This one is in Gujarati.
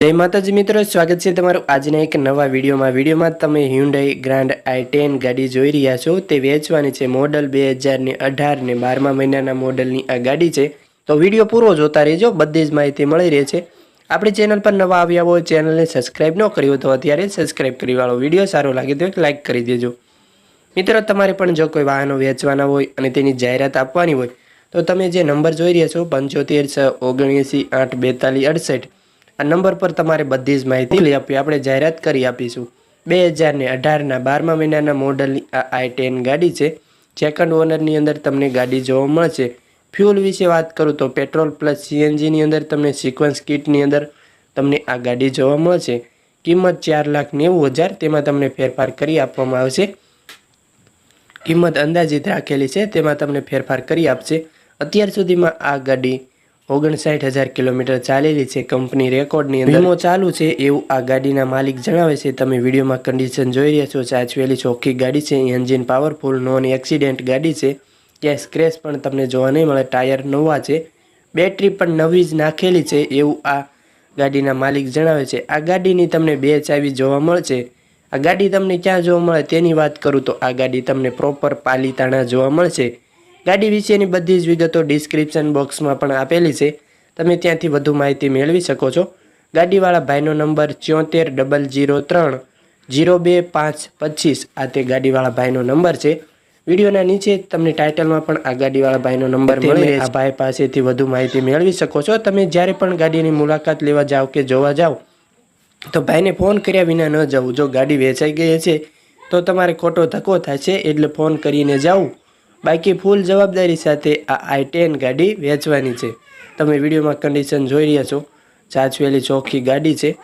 જય માતાજી મિત્રો, સ્વાગત છે તમારું આજના એક નવા વિડીયોમાં. વિડીયોમાં તમે હ્યુન્ડાઈ ગ્રાન્ડ આઈ ટેન ગાડી જોઈ રહ્યા છો. તે વેચવાની છે મોડલ બે હજારની અઢાર ને બારમા મહિનાના મોડલની આ ગાડી છે. તો વીડિયો પૂરો જોતા રહેજો, બધી જ માહિતી મળી રહે છે આપણી ચેનલ પર નવા આવ્યા હોય, ચેનલને સબસ્ક્રાઈબ ન કરી હોય તો અત્યારે સબસ્ક્રાઈબ કરી વાળો. વીડિયો સારો લાગે તો એક લાઇક કરી દેજો. મિત્રો, તમારે પણ જો કોઈ વાહનો વેચવાના હોય અને તેની જાહેરાત આપવાની હોય, તો તમે જે નંબર જોઈ રહ્યા છો, પંચોતેર છ ઓગણએંસી આઠ બેતાલીસ અડસઠ આ નંબર પર તમારે બધી જ માહિતી લઈ આપી. આપણે જાહેરાત કરી આપીશું. બે હજારને અઢારના બારમા મહિનાના મોડલની આ આઈ ટેન ગાડી છે. સેકન્ડ ઓનરની અંદર તમને ગાડી જોવા મળશે. ફ્યુલ વિશે વાત કરું તો પેટ્રોલ પ્લસ સીએનજીની અંદર તમને સિક્વન્સ કિટની અંદર તમને આ ગાડી જોવા મળશે. કિંમત ચાર લાખ નેવું હજાર, તેમાં તમને ફેરફાર કરી આપવામાં આવશે. કિંમત અંદાજિત રાખેલી છે, તેમાં તમને ફેરફાર કરી આપશે. અત્યાર સુધીમાં આ ગાડી ઓગણસાઠ હજાર કિલોમીટર ચાલેલી છે કંપની રેકોર્ડની અંદર. વીમો ચાલુ છે એવું આ ગાડીના માલિક જણાવે છે. તમે વિડીયોમાં કન્ડિશન જોઈ રહ્યા છો. સાચવેલી ચોખ્ખી ગાડી છે. એન્જિન પાવરફુલ નોન એક્સિડન્ટ ગાડી છે. ક્યાંય સ્ક્રેચ પણ તમને જોવા નહીં મળે. ટાયર નવા છે. બેટરી પણ નવી જ નાખેલી છે એવું આ ગાડીના માલિક જણાવે છે. આ ગાડીની તમને બે ચાવી જોવા મળશે. આ ગાડી તમને ક્યાં જોવા મળે તેની વાત કરું તો આ ગાડી તમને પ્રોપર પાલીતાણા જોવા મળશે. ગાડી વિશેની બધી જ વિગતો ડિસ્ક્રિપ્શન બોક્સમાં પણ આપેલી છે. તમે ત્યાંથી વધુ માહિતી મેળવી શકો છો. ગાડીવાળા ભાઈનો નંબર ચોતેર ડબલ જીરો ત્રણ જીરો બે પાંચ પચીસ. આ તે ગાડીવાળા ભાઈનો નંબર છે. વિડીયોના નીચે તમને ટાઇટલમાં પણ આ ગાડીવાળા ભાઈનો નંબર મળે. આ ભાઈ પાસેથી વધુ માહિતી મેળવી શકો છો. તમે જ્યારે પણ ગાડીની મુલાકાત લેવા જાઓ કે જોવા જાઓ તો ભાઈને ફોન કર્યા વિના ન જવું. જો ગાડી વેચાઈ ગઈ છે તો તમારે ખોટો ધક્કો થાય છે. એટલે ફોન કરીને જાવું. બાકી ફૂલ જવાબદારી સાથે આ આઈ ટેન ગાડી વેચવાની છે. તમે વિડીયોમાં કન્ડિશન જોઈ રહ્યા છો. સાચવેલી ચોખ્ખી ગાડી છે.